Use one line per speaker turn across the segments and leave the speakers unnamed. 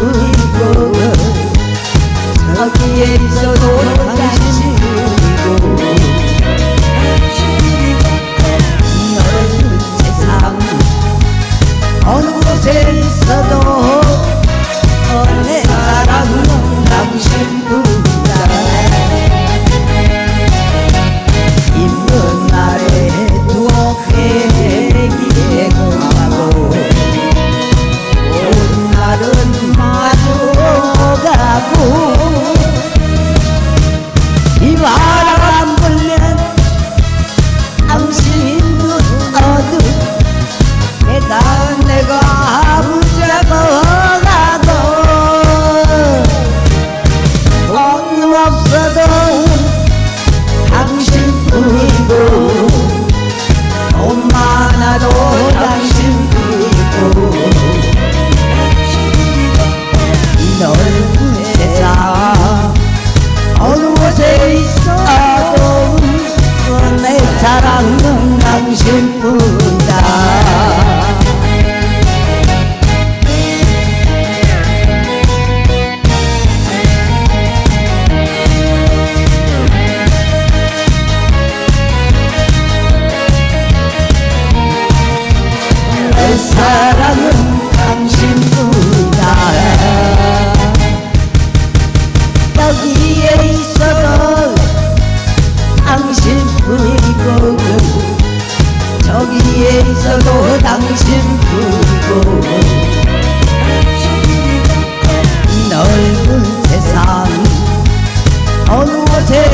울고 저기에 있어도 당신 舍得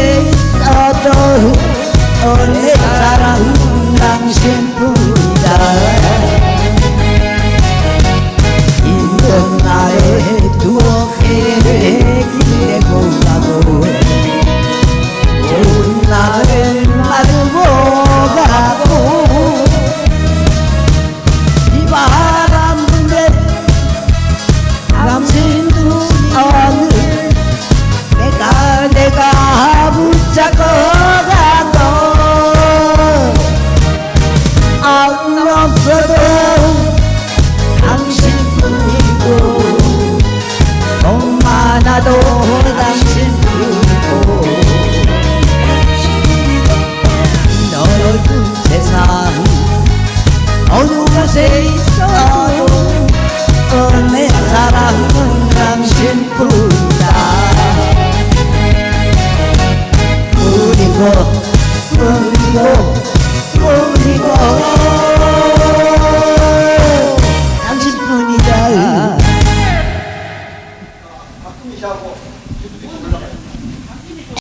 있어도 온 사람 당신 나도 당신 두고 넓은 세상 어느 곳에 있어도 내 사랑은 당신뿐이다 뿐이고 뿐이고 뿐이고 당신뿐이다 地下过，就